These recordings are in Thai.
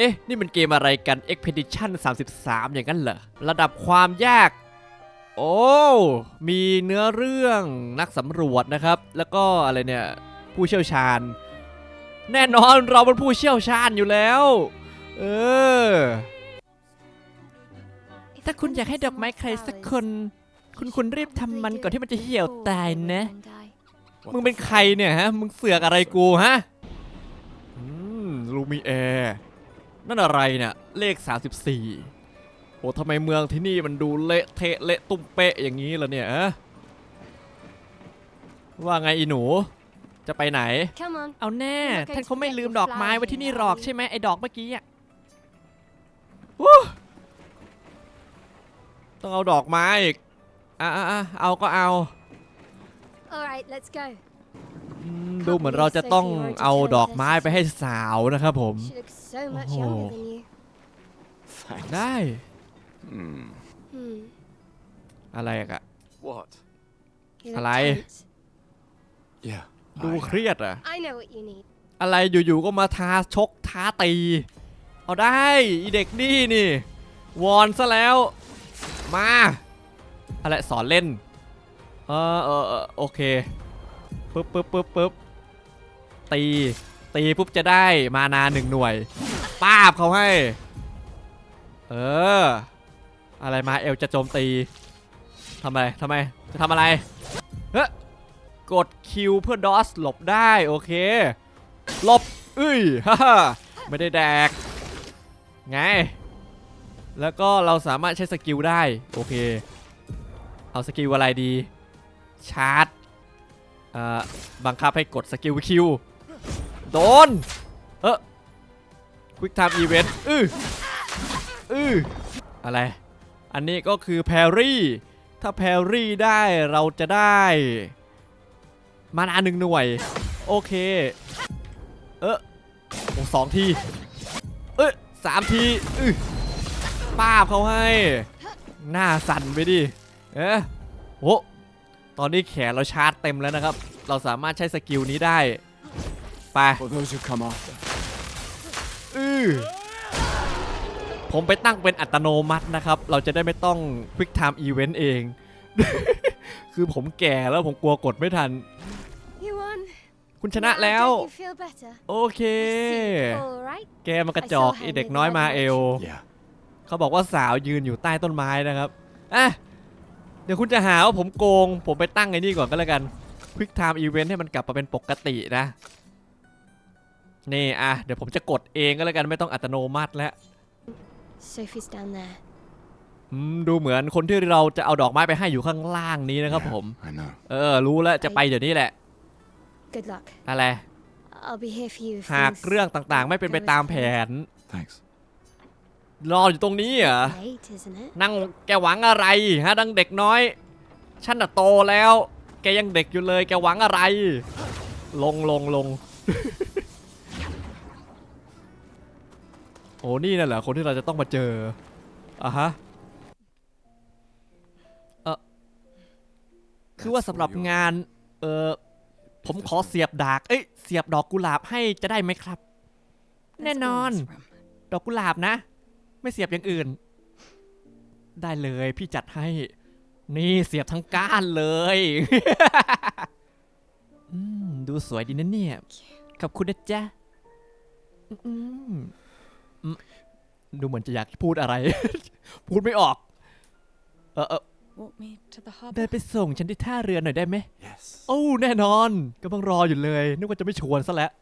เอ๊ะ นี่มันเกมอะไรกัน Expedition 33 อย่างนั้นเหรอ ระดับความยาก โอ้ มีเนื้อเรื่องนักสำรวจนะครับ แล้วก็อะไรเนี่ย ผู้เชี่ยวชาญ แน่นอนเราเป็นผู้เชี่ยวชาญอยู่แล้ว เออ ถ้าคุณอยากให้ดอกไม้ใครสักคน คุณคุณรีบทำมันก่อนที่มันจะเหี่ยวตายนะ มึงเป็นใครเนี่ยฮะ มึงเสือกอะไรกูฮะ อืม ลูมีแอร์ นั่นอะไรเนี่ย เลข 34โอ้ทำไมเมืองที่นี่มันดูเละเทะเละตุ้มเป๊ะอย่างนี้ล่ะเนี่ยฮะว่าไงอีหนู จะไปไหน เอาแน่ ท่านเขาไม่ลืมดอกไม้ไว้ที่นี่หรอกใช่ไหมไอ้ดอกเมื่อกี้อะวู้ต้องเอาดอกไม้อีก อะอะอะเอาก็เอา Alright, let's go. อืมดูเหมือนเราจะต้องเอาดอกไม้ไปให้สาวนะครับผม She looks so much Oh. younger than you. Thanks. ได้ Hmm. Hmm. อะไรอะ What? You look Hello. tense. Yeah. ดู I- เครียดอะ I know what you need. อะไรอยู่ๆก็มาท้าชกท้าตี เอาได้อีเด็กนี่นี่ วอนซะแล้ว มา อะไรสอนเล่น เออเออเออโอเค ปึ๊บปึ๊บปึ๊บปึ๊บตี ตีปุ๊บจะได้มานาหนึ่งหน่วย ป้าบเขาให้ เออ อะไรมาเอลจะโจมตีทำอะไรทำไม จะทำอะไร เฮ้กดคิวเพื่อดอสหลบได้โอเค หลบอุ้ยฮ่าฮ่าไม่ได้แดก ไง แล้วก็เราสามารถใช้สกิลได้ โอเค เอาสกิลอะไรดี ชาร์จ บังคับให้กดสกิลคิวโดน เออควิกไทม์อีเวนต์อืออืออะไร อันนี้ก็คือแพรรี่ ถ้าแพรรี่ได้เราจะได้ มานาหนึ่งหน่วย โอเค เออโอ้สองที เอ้ยสามทีอือป้าบเขาให้ หน้าสั่นไปดิ เอ๊ะโอ้ ตอนนี้แขนเราชาร์จเต็มแล้วนะครับ เราสามารถใช้สกิลนี้ได้ ไป For those who come after. อือผมไปตั้งเป็นอัตโนมัตินะครับ เราจะได้ไม่ต้อง Quick Time Event เอง คือผมแก่แล้วผมกลัวกดไม่ทัน You won. คุณชนะแล้ว Now, don't you feel better? โอเค See, all right. แกมันกระจอกไอเด็กน้อยมาเอล Yeah. เขาบอกว่าสาวยืนอยู่ใต้ต้นไม้นะครับ อะเดี๋ยวคุณจะหาว่าผมโกง ผมไปตั้งไอ้นี่ก่อนก็แล้วกัน Quick Time Event ให้มันกลับมาเป็นปกตินะ นี่อะเดี๋ยวผมจะกดเองก็แล้วกันไม่ต้องอัตโนมัติแล้ว Sophie's down there. อืมดูเหมือนคนที่เราจะเอาดอกไม้ไปให้อยู่ข้างล่างนี้นะครับ Yeah, ผม I know. เออ รู้แล้วจะไปเดี๋ยวนี้แหละ Good luck. อะไร I'll be here for you if หาก things เรื่องต่างๆ ไม่เป็นไปตามแผน Thanks. รออยู่ตรงนี้เหรอ late, isn't it? นั่งแกหวังอะไรฮะดังเด็กน้อย ฉันน่ะโตแล้ว แกยังเด็กอยู่เลย แกหวังอะไร ลงลงลง โอ้นี่น่ะเหรอคนที่เราจะต้องมาเจออะฮะเออคือว่าสำหรับงาน เออผมขอเสียบดาก เอ้ย เสียบดอกกุหลาบให้จะได้ไหมครับ แน่นอนดอกกุหลาบนะ ไม่เสียบอย่างอื่น ได้เลยพี่จัดให้ นี่เสียบทั้งก้านเลยอืมดูสวยดีนะเนี่ย ขอบคุณนะจ๊ะอืมอืมดูเหมือนจะอยากพูดอะไร พูดไม่ออก เออเออ Walk me to the เดิ harbour. นไปส่งฉันที่ท่าเรือหน่อยได้ไหม Yes. โอ้แน่นอนกำลังรออยู่เลย นึกว่าจะไม่ชวนซะแล้ว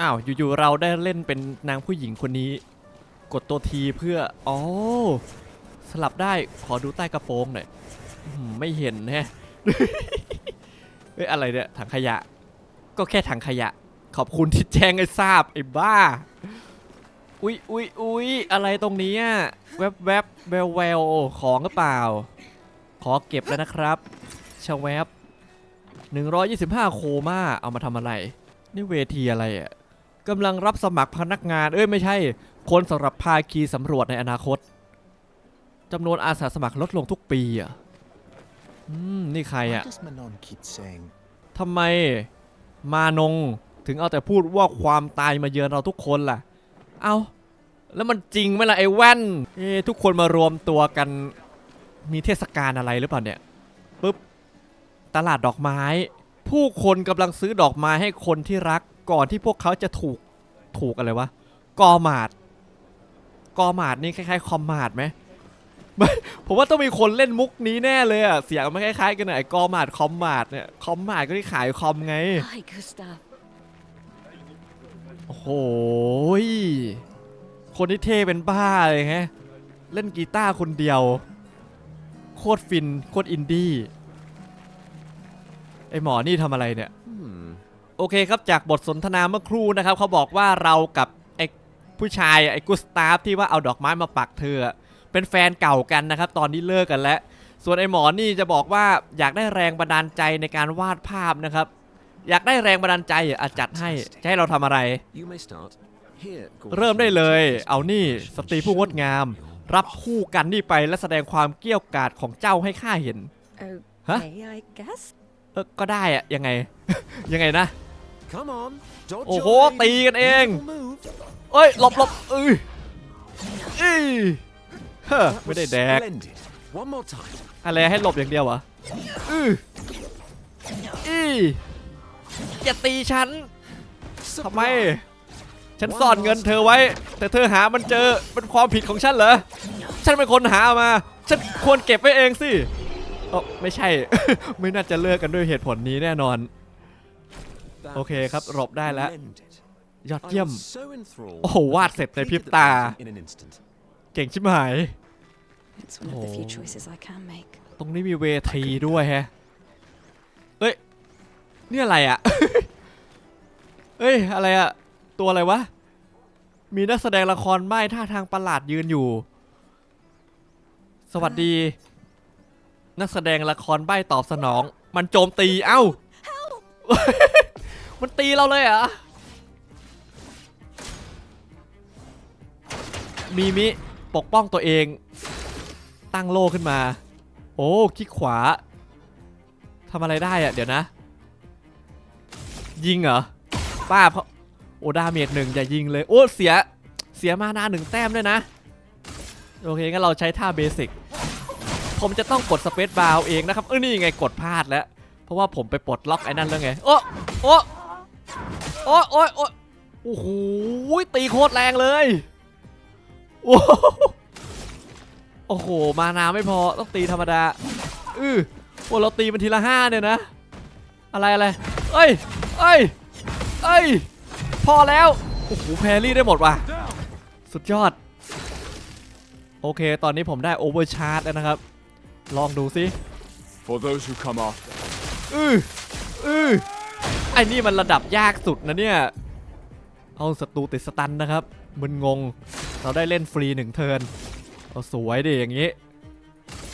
อ้าวอยู่ๆเราได้เล่นเป็นนางผู้หญิงคนนี้ กดตัวทีเพื่ออ๋อสลับได้ขอดูใต้กระโปรงหน่อยไม่เห็นแฮะเฮ้ยอะไรเนี่ยถังขยะ ก็แค่ถังขยะ ขอบคุณที่แจ้งให้ทราบไอ้บ้า อุ๊ยอุ๊ยอุ๊ยอะไรตรงนี้ยแวบแวบแววแววของหรือเปล่า ขอเก็บแล้วนะครับชาแวบ125 โคม่าเอามาทำอะไร นี่เวทีอะไรอะ กำลังรับสมัครพนักงาน เอ้ยไม่ใช่ คนสำหรับภาคีสำรวจในอนาคตจำนวนอาสาสมัครลดลงทุกปีอะอืมนี่ใคร Why อะ does Manon keep saying ทำไมมานงถึงเอาแต่พูดว่าความตายมาเยือนเราทุกคนล่ะ เอาแล้วมันจริงไหมล่ะไอ้แว่น เอ๊ะทุกคนมารวมตัวกันมีเทศกาลอะไรหรือเปล่าเนี่ยปุ๊บตลาดดอกไม้ ผู้คนกำลังซื้อดอกไม้ให้คนที่รัก ก่อนที่พวกเขาจะถูกถูกอะไรวะกอหมาดกอหมาดนี่คล้ายๆคอมหมาดไหมไม่ผมว่าต้องมีคนเล่นมุกนี้แน่เลยอะเสียงมันคล้ายๆกันหน่อยกอหมาดคอมหมาดเนี่ยคอมหมาดก็ที่ขายคอมไง Hi, Gustav. โอ้โหยคนที่เท่เป็นบ้าเลยฮะเล่นกีตาร์คนเดียว โคตรฟินโคตรอินดี้ไอหมอนี่ทำอะไรเนี่ย Hmm. โอเคครับจากบทสนทนาเมื่อครู่นะครับเขาบอกว่าเรากับไอ้ผู้ชายไอ้กุสตาฟที่ว่าเอาดอกไม้มาปักเธออะเป็นแฟนเก่ากันนะครับ ตอนนี้เลิกกันแล้ว ส่วนไอ้หมอนี่จะบอกว่าอยากได้แรงบันดาลใจในการวาดภาพนะครับ อยากได้แรงบันดาลใจอะอะจัดให้จะให้เราทำอะไร You may start. Here, เริ่มได้เลย เอานี่สตรีผู้งดงาม รับคู่กันนี่ไปและแสดงความเกรี้ยวกราดของเจ้าให้ข้าเห็น Okay, I guess. เออก็ได้อะยังไง ยังไงนะ Come on. Dodge โอ้โห your lane. ตีกันเอง Beautiful move. เอ้ย หลบหลบเอ้ยเอ้ยเฮ้อ That ไม่ was ได้แดก Splendid. One more time. อะไรให้หลบอย่างเดียวเหรออืออีอย่าตีฉันทำไม ฉันซ่อนเงินเธอไว้ แต่เธอหามันเจอเป็นความผิดของฉันเหรอ ฉันเป็นคนหามา ฉันควรเก็บไว้เองสิเออไม่ใช่ ไม่น่าจะเลิกกันด้วยเหตุผลนี้แน่นอน That โอเคครับหลบได้แล้ว splendid. ยอด I เยี่ยม was so enthralled. โอ้โห วาดเสร็จในพริบ Completed the ตา painting In an instant. เก่งชิบหาย It's one of the few Oh. choices I can make. ตรงนี้มีเวทีด้วยแฮะ เอ้ย นี่อะไรอะเอ้ย อะไรอะตัวอะไรวะ มีนักแสดงละครไม้ท่าทางประหลาดยืนอยู่ สวัสดี นักแสดงละครใบ้ตอบสนอง มันโจมตี เอ้า มันตีเราเลยเหรอมีมิปกป้องตัวเอง ตั้งโล่ขึ้นมา โอ้คิกขวาทำอะไรได้อะเดี๋ยวนะ ยิงเหรอป้าบเขาโอ้ดาเมจหนึ่งอย่ายิงเลย โอ้เสียเสียมานาหนึ่งแต้มด้วยนะ โอเคงั้นเราใช้ท่าเบสิกผมจะต้องกดสเปซบาร์เองนะครับเออนี่ไงกดพลาดแล้ว เพราะว่าผมไปปลดล็อกไอ้นั่นแล้วไง โอ้โอ้ โอ้โอ้โอ้โอ้โหตีโคตรแรงเลยโอ้โหโอ้โห มานาไม่พอต้องตีธรรมดาอือโอ้เราตีมันทีละห้าเนี่ยนะ อะไรอะไรเอ้ยเอ้ยเอ้ยพอแล้วโอ้โหแพรรี่ได้หมดว่ะสุดยอด โอเค ตอนนี้ผมได้โอเวอร์ชาร์จแล้วนะครับ ลองดูสิ For those who come after. อืออือ ไอ้นี่มันระดับยากสุดนะเนี่ย เอาศัตรูติดสตันนะครับ มึนงง เราได้เล่นฟรีหนึ่งเทิร์นเอาสวยดิอย่างนี้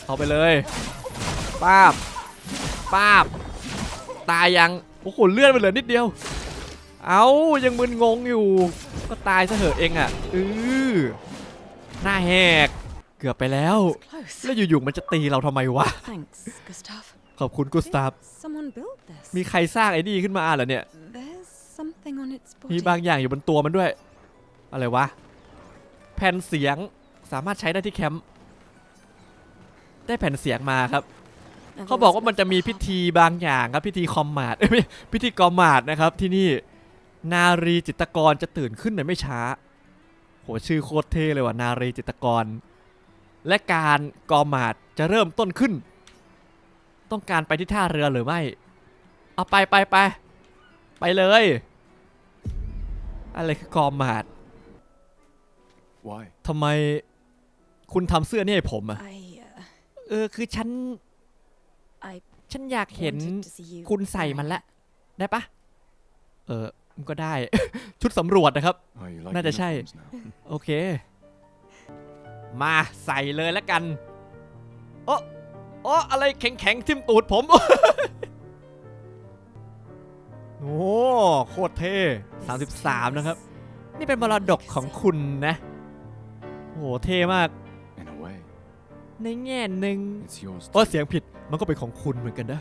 เอาไปเลย ป้าบ ป้าบ ตายยัง โอ้โหเลื่อนไปเหลือนิดเดียว เอายังมึนงงอยู่ ก็ตายซะเหอะเองอะอือหน้าแหก เกือบไปแล้ว แล้วอยู่ๆมันจะตีเราทำไมวะ Thanks, Gustav. ขอบคุณกุสตาฟ Someone built this. มีใครสร้างไอ้นี่ขึ้นมาเหรอเนี่ย There's something on its มี body. บางอย่างอยู่บนตัวมันด้วย อะไรวะ แผ่นเสียงสามารถใช้ได้ที่แคมป์ ได้แผ่นเสียงมาครับ I've เขาบอก always ว่ามัน loved จะมี to พิ have ธีบางอย่างครับ พิธีคอมมาดเอ้ยไม่พิธีกอมมาดนะครับ ที่นี่ นารีจิตรกรจะตื่นขึ้นในไม่ช้า โหชื่อโคตรเท่เลยว่ะนารีจิตรกร และการกอมมาดจะเริ่มต้นขึ้น ต้องการไปที่ท่าเรือหรือไม่ เอาไปไปไปไปเลย อะไรคือกอมมาด Why? ทำไมคุณทำเสื้อนี่ให้ผมอะ I, uh, เออคือฉัน I ฉันอยากเห็น wanted to see you คุณใส่มัน wearing ละ ได้ปะเออมันก็ได้ ชุดสำรวจนะครับ Oh, you like น่าจะใช่ uniforms now. โอเค มาใส่เลยแล้วกัน โอ้ โอ้อะไรแข็งๆทิ่มตูดผมโอ้โคตรเท่33 นะครับ นี่เป็นมรดกของคุณนะโอ้โหเท่มาก In a way, ในแง่หนึ่ง it's yours. โอ้ too. เสียงผิดมันก็เป็นของคุณเหมือนกันนะ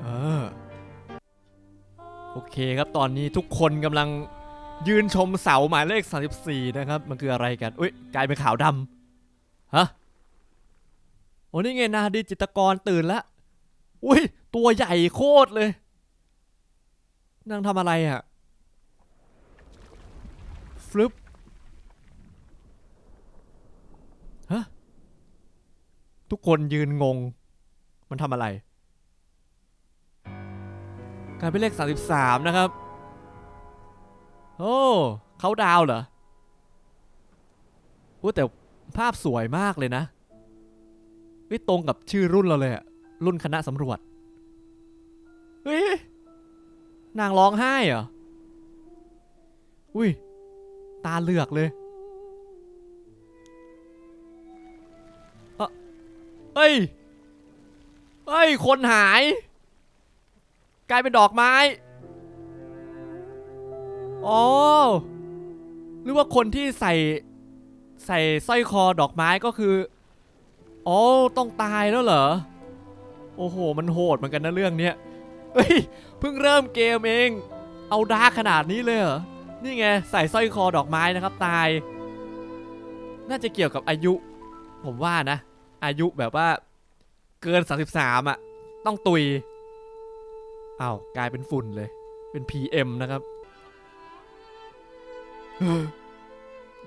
เออโอเคครับตอนนี้ทุกคนกำลังยืนชมเสาหมายเลข 34 นะครับ มันคืออะไรกัน อุ้ยกลายเป็นขาวดำฮะโอ้นี่ไงนาดีจิตกรตื่นแล้วอุ้ยตัวใหญ่โคตรเลยนางทำอะไรอะ่ะฟลุปฮะทุกคนยืนงง มันทำอะไรกลายเป็นเลข 33 นะครับ โอ้เขาดาวเหรอโอ้แต่ภาพสวยมากเลยนะ ฮ้ยตรงกับชื่อรุ่นเราเลยอะรุ่นคณะสำรวจเฮ้ยนางร้องไห้เหรออุ้ยตาเหลือกเลยเอ้ยเฮ้ย คนหาย กลายเป็นดอกไม้อ๋อหรือว่าคนที่ใส่ใส่สร้อยคอดอกไม้ก็คือ อ๋อต้องตายแล้วเหรอ โอ้โห มันโหดเหมือนกันนะเรื่องเนี้ยเฮ้ย เพิ่งเริ่มเกมเอง เอาดาร์กขนาดนี้เลยเหรอ นี่ไงใส่สร้อยคอดอกไม้นะครับตาย น่าจะเกี่ยวกับอายุ ผมว่านะ อายุแบบว่า เกิน 33อะ ต้องตุยอ้าวกลายเป็นฝุ่นเลย เป็น PM นะครับ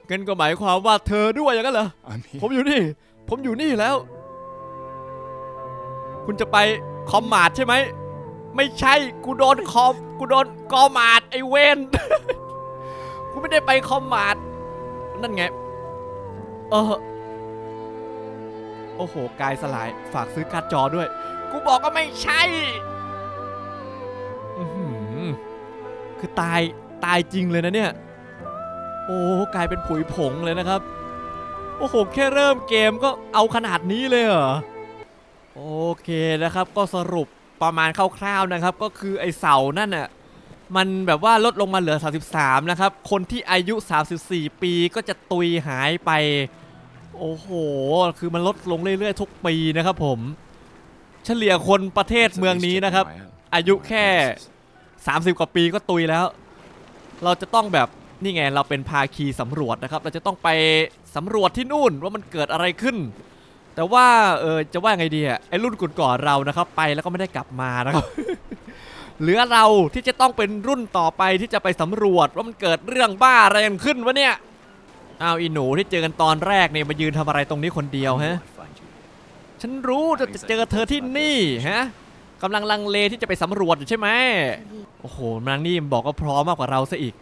งั้นก็หมายความว่าเธอด้วยอย่างนั้นเหรอ I'm ผม here. อยู่นี่ ผมอยู่นี่แล้ว คุณจะไปคอมมาดใช่ไหม ไม่ใช่ กูโดนคอม กูโดนกอมาดไอเวนกูไม่ได้ไปคอมมาด นั่นไง เออ โอ้โห กายสลาย ฝากซื้อการ์ดจอด้วย กูบอกก็ไม่ใช่ คือตาย ตายจริงเลยนะเนี่ย โอ้กลายเป็นผุยผงเลยนะครับ โอ้โห แค่เริ่มเกมก็เอาขนาดนี้เลยเหรอ โอเคนะครับก็สรุปประมาณคร่าวๆนะครับ ก็คือไอเสานั่นน่ะมันแบบว่าลดลงมาเหลือ 33 นะครับ คนที่อายุ 34 ปีก็จะตุยหายไป โอ้โห คือมันลดลงเรื่อยๆ ทุกปีนะครับผม เฉลี่ยคนประเทศ It's at เมือง least นี้ checking นะครับ my out. อายุ My แค่ apologies. 30 กว่าปีก็ตุยแล้ว เราจะต้องแบบ นี่ไงเราเป็นภาคีสำรวจนะครับ เราจะต้องไปสำรวจที่นู่นว่ามันเกิดอะไรขึ้น แต่ว่าเออจะว่าไงดีอะไอรุ่นก่อนๆเรานะครับไปแล้วก็ไม่ได้กลับมานะครับ เหลือเราที่จะต้องเป็นรุ่นต่อไปที่จะไปสำรวจว่ามันเกิดเรื่องบ้าอะไรกันขึ้นวะเนี่ยอ้าวอีหนูที่เจอกันตอนแรกเนี่ยมายืนทำอะไรตรงนี้คนเดียวฮะฉันรู้จะจะเจอเธอที่นี่ฮะกำลังลังเลที่จะไปสำรวจอยู่ใช่ไหมโอ้โหนางนี่บอกว่าพร้อมมากกว่าเราซะอีก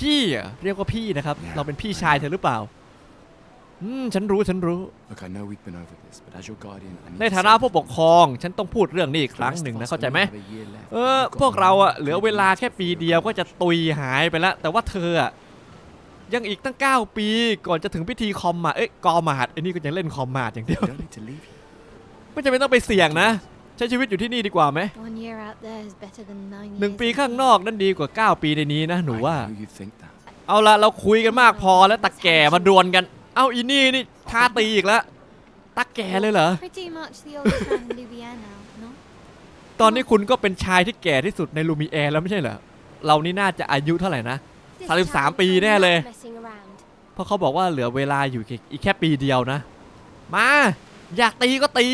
พี่อะเรียกว่าพี่นะครับ เราเป็นพี่ชายเธอหรือเปล่า อืม ฉันรู้ฉันรู้ Look, I know we've been over this, but as your guardian, I need ใน to ฐานะ say ผู้ปก this ครอง ฉันต้องพูดเรื่องนี้อีก once. ครั้ง The หนึ่ง rest นะ of เข้า us ใจไหม only have a year left. เออ We've got พวกเราอะ no เหลือ choice. เวลาแค่ปีเดียวก็จะตุยหายไปแล้ว แต่ว่าเธออะยังอีกตั้ง 9 ปีก่อนจะถึงพิธีคอมมาเอ้ยกอมาดไอ้นี่ก็ยังเล่นคอมมาดอย่างเดียว You don't need to leave here. ไม่จำเป็นต้องไปเสี่ยงนะ ใช้ชีวิตอยู่ที่นี่ดีกว่าไหม One year out there is better than nine หนึ่ง years ปี at ข้าง home. นอกนั่นดีกว่า 9 ปีในนี้นะหนู I ว่า know you think that. เอาละเราคุยกันมากพอแล้วตะแก่มาดวลกัน เอาอีนี่นี่ท้าตีอีกแล้วตะแก่เลยเหรอ Pretty much the oldest man in Louisiana now, no? ตอนนี้คุณก็เป็นชายที่แก่ที่สุดในลูมิแอร์แล้วไม่ใช่เหรอ เรานี่น่าจะอายุเท่าไหร่นะ This 33 time ปี I'm แน่เลย not messing around. เพราะเขาบอกว่าเหลือเวลาอยู่แค่อีกแค่ปีเดียวนะ มา อยากตีก็ตี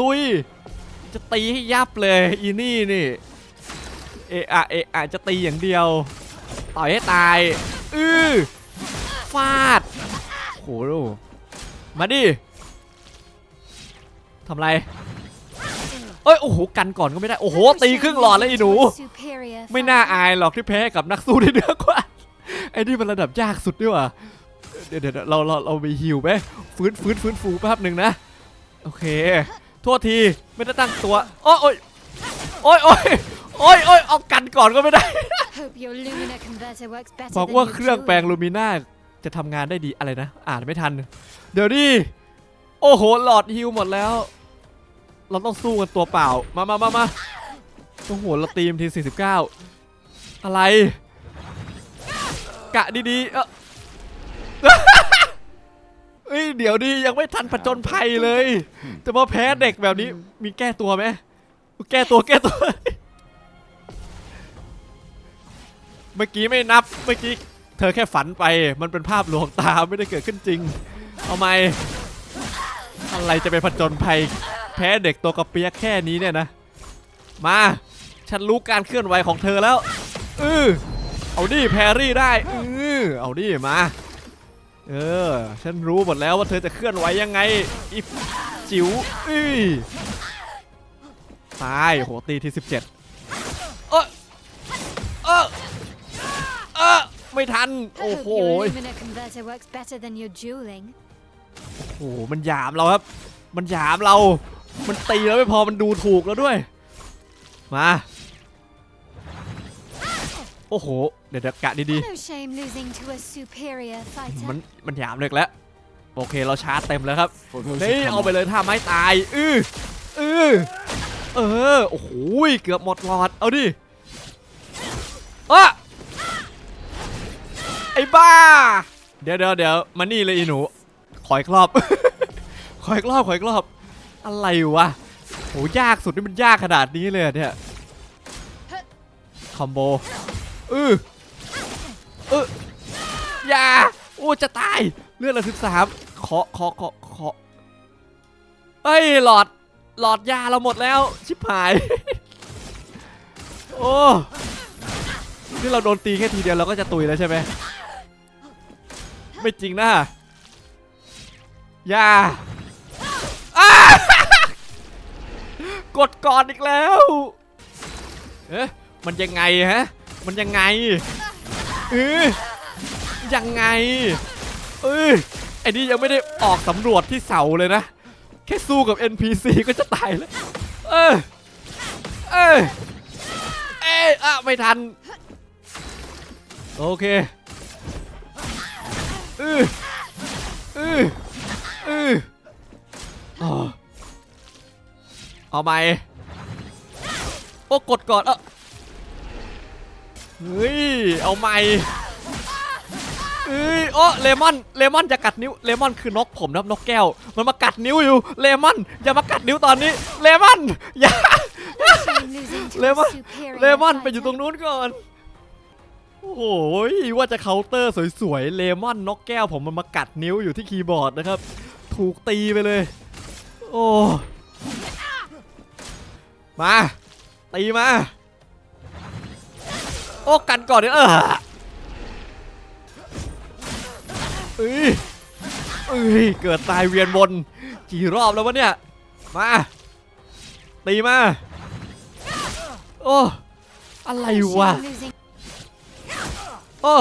ลุย จะตีให้ยับเลยอีนี่นี่เอะอะเอะอะจะตีอย่างเดียว ต่อยให้ตาย อื้อฟาดโหดูมาดิทำไร เอ้ย โอ้โห กันก่อนก็ไม่ได้ โอ้โห ตีครึ่งหลอดแล้วอีหนู ไม่น่าอายหรอกที่แพ้กับนักสู้ที่เหนือกว่า ไอ้นี่มันระดับยากสุดด้วยว่ะเดี๋ยวเดี๋ยวเราเราเราไปฮิวไหมฟื้นฟื้นฟื้นฟูแป๊บหนึ่งนะ โอเค โทษทีไม่ได้ตั้งตัวโอ้ยโอ้ยโอ้ยโอ้ยโอ้ยโอ้ยเอากันก่อนก็ไม่ได้ Hope your Lumina converter works better บอก than ว่า your เครื่อง jewelry. แปลงลูมิน่าจะทำงานได้ดีอะไรนะ อ่านไม่ทัน เดี๋ยวดิโอ้โหหลอดฮิวหมดแล้ว เราต้องสู้กันตัวเปล่ามามามามาโอ้โหเราตีมที49 อะไร กะดีๆเออ เอ้ยเดี๋ยวดิยังไม่ทันผจญภัยเลย จะมาแพ้เด็กแบบนี้มีแก้ตัวไหมแก้ตัวแก้ตัว เมื่อกี้ไม่นับเมื่อกี้เธอแค่ฝันไป มันเป็นภาพลวงตาไม่ได้เกิดขึ้นจริง เอาไหมอะไรจะเป็นผจญภัย แพ้เด็กตัวกระเปียกแค่นี้เนี่ยนะ มา ฉันรู้การเคลื่อนไหวของเธอแล้วเออเอาดิแพรรี่ได้เออเอาดิมา เออ ฉันรู้หมดแล้วว่าเธอจะเคลื่อนไหวยังไงอีจิ๋วอื้อตายโหตีที่17เออเออเออไม่ทัน I โอ้โห hope your Lumina converter works better than your dueling. โอ้โห มันหยามเราครับ มันหยามเรา มันตีแล้วไม่พอมันดูถูกแล้วด้วย มา โอ้โห เดี๋ยวเดี๋ยวกะดี No shame losing to a superior ๆ fighter. มันมันหยามเล็กแล้ว โอเคเราชาร์จเต็มแล้วครับ For those นี่ who เอา come ไปเลยท่าไม้ตาย อื้ออื้อเออ โอ้โหเกือบหมดหลอด เอาดิอะไอ้บ้า เดี๋ยวเดี๋ยวเดี๋ยวมานี่เลยอีหนู ขออีกรอบ ขออีกรอบขออีกรอบ อะไรวะโหยากสุดนี่มันยากขนาดนี้เลยเหรอเนี่ย คอมโบ อือ เอออย่าโอ้จะตายเลือดละสิบสามขอขอขอขอเอ้ยหลอดหลอดยาเราหมดแล้ว ชิบหาย โอ้นี่เราโดนตีแค่ทีเดียวเราก็จะตุยแล้วใช่ไหมไม่จริงนะยาอ้ากดก่อนอีกแล้ว เอ๊ะมันยังไงฮะ มันยังไง เออยังไง เอ้ยไอ้นี่ยังไม่ได้ออกสำรวจที่เสาเลยนะ แค่สู้กับ NPC ก็จะตายแล้ว เออเออเอยอะไม่ทัน โอเคเออเออเอออ๋อเอาไหมโอ้กดก่อนเออ เฮ้ย เอาไหมเอ้ยโอ้เลมอน เลมอนจะกัดนิ้ว เลมอนคือนกผมนะครับนกแก้ว มันมากัดนิ้วอยู่ เลมอนอย่ามากัดนิ้วตอนนี้ เลมอนอย่า No shame losing to Lemon, a superior เลมอนไปอยู่ตรงนู้นก่อน โอ้โหว่าจะเคาน์เตอร์สวยๆ เลมอนนกแก้วผมมันมากัดนิ้วอยู่ที่คีย์บอร์ดนะครับ ถูกตีไปเลย โอ้ มา ตีมา อ้กันก่อนเนี่ยเออเอ้ยเอ้ยเกิดตายเวียนวนกี่รอบแล้ววะเนี่ยมาตีมาโอ้อะไรวะโอ้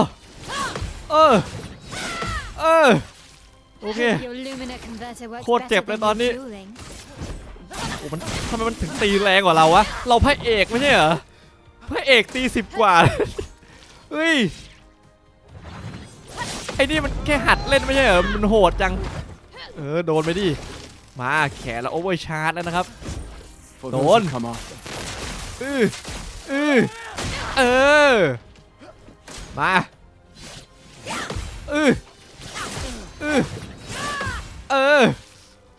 เออเออโอเคโคตรเจ็บเลยตอนนี้โอ้มันทำไมมันถึงตีแรงกว่าเราวะเราพระเอกไม่ใช่เหรอ พระเอกตีสิบกว่า เฮ้ย ไอ้นี่มันแค่หัดเล่นไม่ใช่เหรอ มันโหดจัง เออ โดนไปดิ มาแขนเราโอเวอร์ชาร์จแล้วนะครับ For Go those on. who come after. อืออือเออ มาอืออือเออ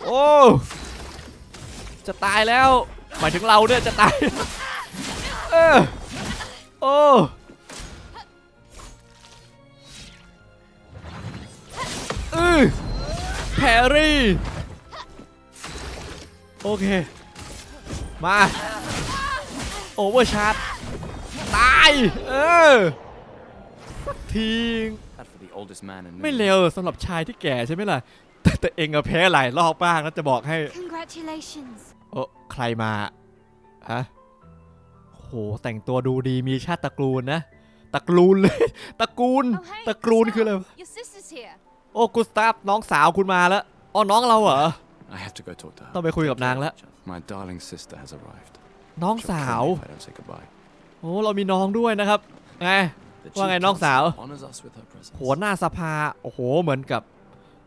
โอ้ จะตายแล้ว หมายถึงเราเนี่ยจะตาย เออ โอ้อือแพรรี่ โอเค มา โอเวอร์ชาร์จ ตาย เออสักที That for the oldest man in ไม่ New เร็วสำหรับชายที่แก่ใช่ไหมล่ะ แต่แต่เองอะแพ้หลายรอบบ้างนะจะบอกให้ Congratulations. โอ้ ใครมา ฮะ โหแต่งตัวดูดีมีชาติตระกูลนะตระกูลเลยตระกูล Oh, hey, ตระกูลคืออะไรวะ Your sister's here. โอ้กุสตาฟน้องสาวคุณมาแล้วอ๋อน้องเราเหรอ I have to go talk to her. ต้องไปคุยกับนางแล้ว My darling sister has arrived. น้อง She'll สา kill ว me if I don't say goodbye. โอ้เรามีน้องด้วยนะครับไง The ว่าไง Chief น้องสาว Council honors us with her presence. หัวหน้าสภาโอ้โหเหมือนกับ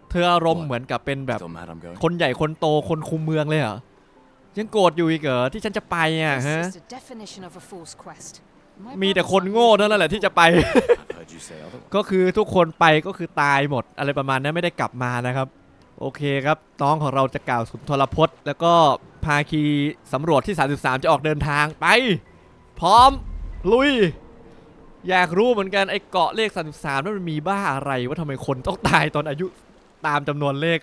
เธออารมณ์เหมือนกับเป็นแบบ Still mad I'm going? คนใหญ่คนโตคนคุมเมืองเลยเหรอ ยังโกรธอยู่อีกเหรอที่ฉันจะไปอะ This ฮะ is the definition of a false quest. My มีแต่ brother's คน not โง่ used เท่านั้นแหละที่จะไป I've heard you say otherwise. ก็คือทุกคนไปก็คือตายหมดอะไรประมาณนั้นไม่ได้กลับมานะครับ โอเคครับน้องของเราจะกล่าวสุนทรพจน์ แล้วก็ภาคีสำรวจที่ 33 จะออกเดินทางไป พร้อมลุย อยากรู้เหมือนกันไอ้เกาะเลข 33นั่นมันมีบ้าอะไรว่าทำไมคนต้องตายตอนอายุตามจำนวนเลข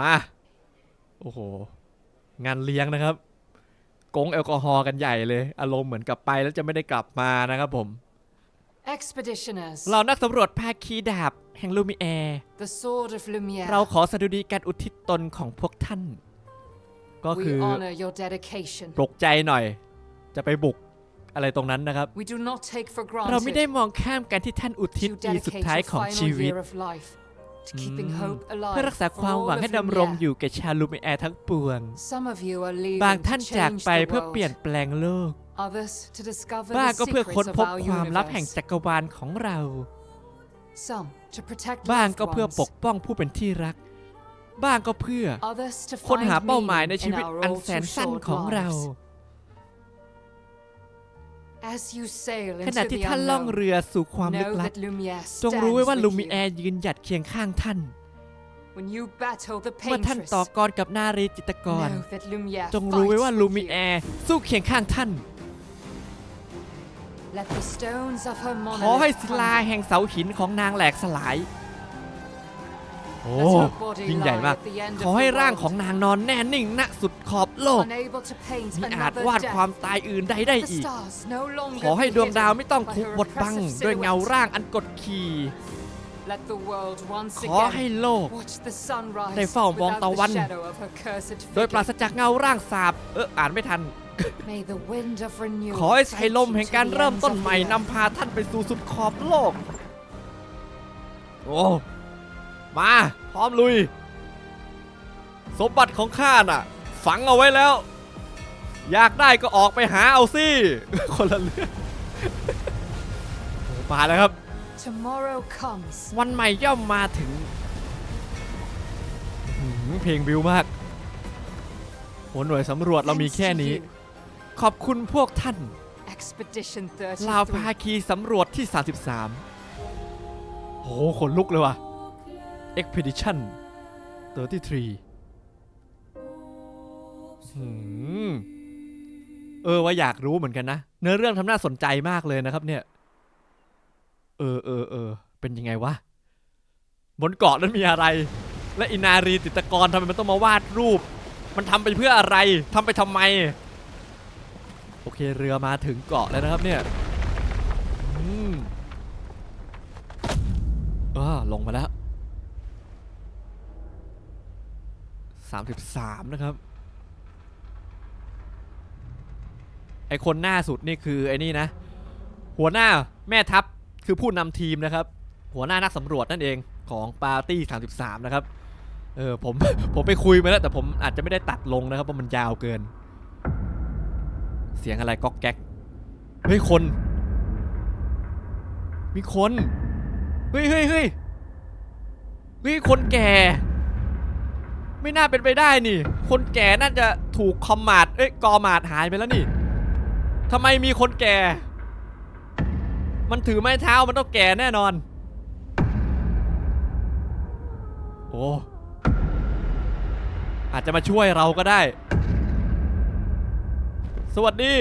มา โอ้โห งานเลี้ยงนะครับกงแอลกอฮอล์กันใหญ่เลย อารมณ์เหมือนกลับไปแล้วจะไม่ได้กลับมานะครับผม Expeditioners. เรานักสำรวจภาคีดาบแห่งลูมิแอร์ The sword of Lumiere. เราขอสดุดีการอุทิศตนของพวกท่าน ก็คื We อ honor your dedication. ปลุกใจหน่อย จะไปบุกอะไรตรงนั้นนะครับ We do not take for เราไม่ได้ granted มองข้ามการที่ท่านอุทิศ you ปีสุด dedicate ท้าย your ของ final ชีวิต year of life to keeping อืม hope alive เพื่อรักษา for ความหวัง all ให้ of ดำรง Lumiere. อยู่แก่ชาวลูมิแอร์ทั้งปวง Some of you are บาง leaving ท่าน to จาก change ไป the เพื่อเปลี่ยน world. แปลงโลก Others to discover บ้าง the ก็เพื่อ secrets ค้น of พบ our ความลับแห่ง universe. จักรวาลของเรา Some to protect บ้าง loved ก็เพื่อ ones. ปกป้องผู้เป็นที่รัก บ้างก็เพื่อ Others to ค้น find หาเป้าหมายใน meaning ชี in วิต our อัน all แสน too สั้น short ของเรา ขณะ into ที่ the ท่านล่อง unknown, เรือสู่ความลึก know ลับ that Lumiere จงรู้ไว้ stands ว่า with ลูมิ you. แอร์ยืนหยัดเคียงข้างท่าน When you battle the เมื่อท่าน paintress, ต่อกรกับนารีจิตรกร know that Lumiere จงรู้ไว้ fights ว่า with ลูมิ you. แอร์สู้เคียงข้างท่าน Let the stones of her ขอให้ monolith ศิลา crumble. แห่งเสาหินของนางแหลกสลาย โอ้ Let her body ยิ่งใหญ่ lie มาก at the end ขอ of ให้ the ร่าง world, ของนางนอนแน่นิ่งณสุดขอบโลก unable to paint มิอาจ another วาด death. ความตายอื่นใดได้ The อีก stars no longer ขอให้ be ดวงดาว hidden ไม่ต้อง by ถูก her บดบัง oppressive ด้วยเงา silhouette. ร่างอันกดขี่ Let the world once ขอให้ again โลก watch the sunrise ได้เฝ้ามอง without ตะวัน the shadow of her cursed โดยปราศ figure. จากเงาร่างสาบ เอออ่านไม่ทัน May the wind of renewal ขอให้สาย take ลม you แห่ง to การ the เริ่ม ends ต้น of ใหม่ the นำ earth. พาท่านไปสู่สุดขอบโลก โอ้ มาพร้อมลุย สมบัติของข้าน่ะ ฝังเอาไว้แล้ว อยากได้ก็ออกไปหาเอาสิ คนละเรื่องโอ้มาแล้วครับ Tomorrow comes วันใหม่ย่อมมาถึงอื้อหือเพลงบิวมากหัวหน่วยสำรวจเรามี Thanks แค่ to นี้ you, ขอบคุณพวกท่าน Expedition ลาวภา33คีสำรวจที่ 33โหขนลุกเลยว่ะ Expedition 33หืมเออว่าอยากรู้เหมือนกันนะ เนื้อเรื่องทำน่าสนใจมากเลยนะครับเนี่ย เออเออเออเป็นยังไงวะ บนเกาะนั้นมีอะไร และอินารีจิตกรทำไมมันต้องมาวาดรูป มันทำไปเพื่ออะไรทำไปทำไม โอเคเรือมาถึงเกาะแล้วนะครับเนี่ยอืมอ่าลงมาแล้ว 33 นะครับ ไอคนหน้าสุดนี่คือไอนี่นะ หัวหน้าแม่ทัพคือผู้นำทีมนะครับ หัวหน้านักสำรวจนั่นเองของปาร์ตี้ 33 นะครับ เออผมผมไปคุยมาแล้ว แต่ผมอาจจะไม่ได้ตัดลงนะครับเพราะมันยาวเกิน เสียงอะไรก๊อกแก๊ก เฮ้ย คน มีคน เฮ้ยเฮ้ยเฮ้ยเฮ้ยคนแก่ ไม่น่าเป็นไปได้นี่ คนแก่น่าจะถูกคอมมาดเอ้ยกอมาดหายไปแล้วนี่ทำไมมีคนแก่ มันถือไม้เท้ามันต้องแก่แน่นอน โอ้อาจจะมาช่วยเราก็ได้ สวัสดี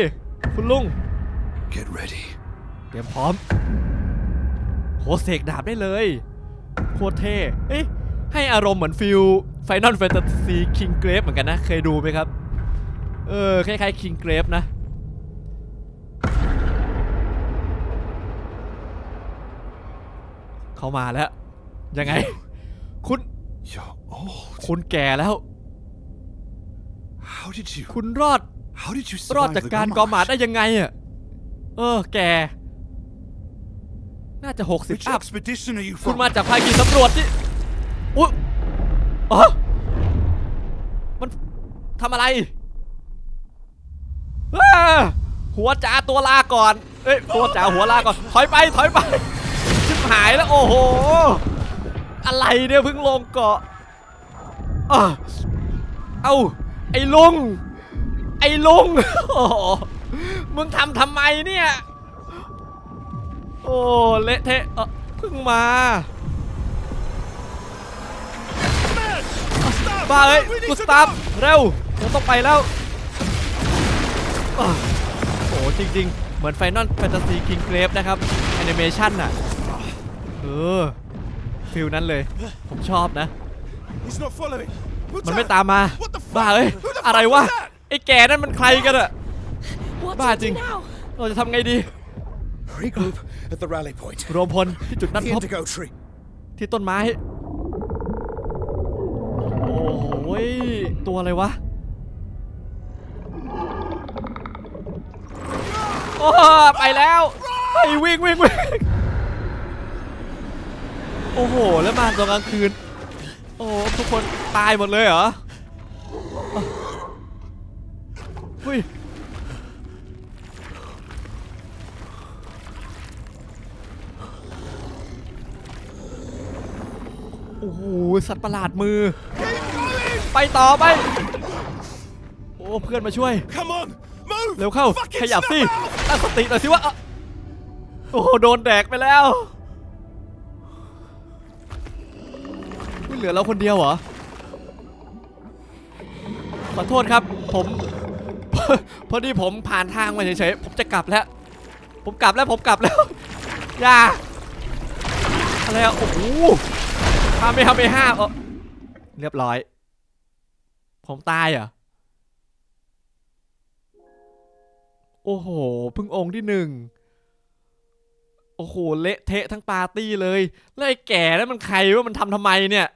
คุณลุง Get ready. เตรียมพร้อมโหเสกดาบได้เลย โคตรเท่เอ๊ะให้อารมณ์เหมือนฟิล Final Fantasy King Grave เหมือนกันนะ เคยดูไหมครับ เออ คล้ายๆ King Grave นะ เข้ามาแล้ว ยังไง คุณ You're old. คุณแก่แล้ว How did you? คุณรอด How did you รอด survive จาก the การกอหมาด Gomage? ได้ยังไงอะ เออ แกน่าจะ 60 Which อัพ expedition are you คุณ from? มาจากภาคีสำรวจที่อุ๊ย อ๋อมันทำอะไรหัวจ่าตัวลาก่อนเอ้ยตัวจ่าหัวลาก่อน ถอยไปถอยไปชิบหายแล้วโอ้โห อะไรเนี่ยเพิ่งลงเกาะเอ้าไอ้ลุง ไอ้ลุงมึงทำทำไมเนี่ย โอ้เละเทะเออเพิ่งมา บ้าเอ้ยกูสตาร์ทเร็วเราต้องไปแล้วอะโอ้จริงเหมือน Final Fantasy King Grave นะครับแอนิเมชันอะเออฟิลนั้นเลย ผมชอบนะ He's not following. What's มันไม่ that? ตามมา What the fuck? บ้าเอ้ย Who the fuck อะไรวะ was that? ไอ้แก่นั่นมันใครกันอะ What Ba do we Jing. do now? เราจะทำไงดี Regroup at the rally point. รวมพลที่จุดนัด The พบ indigo tree. ที่ต้นไม้ โอ้โหยตัวอะไรวะโอ้ไปแล้วไอ้วิ่งวิ่งวิ่งโอ้โห แล้วมาตอนกลางคืน โอ้ทุกคนตายหมดเลยเหรอเฮ้ยโอ้โห สัตว์ประหลาดมือ ไปต่อไป โอ้เพื่อนมาช่วย Come on, move. เร็วเข้า Fucking ขยับสิ snap out. ตั้งสติหน่อยสิว่าอะโอ้โหโดนแดกไปแล้วไม่เหลือเราคนเดียวเหรอ ขอโทษครับ ผมพอดีผมผ่านทางมาเฉยๆ ผมจะกลับแล้ว ผมกลับแล้วผมกลับแล้ว อย่า อะไรอะ โอ้โหทำไม่ทำไม่ห้าเออเรียบร้อย ผมตายเหรอะโอ้โหเพิ่งองค์ที่หนึ่ง โอ้โห เละเทะทั้งปาร์ตี้เลย แล้วไอ้แก่นั้นมันใครว่ามันทำทำไมเนี่ย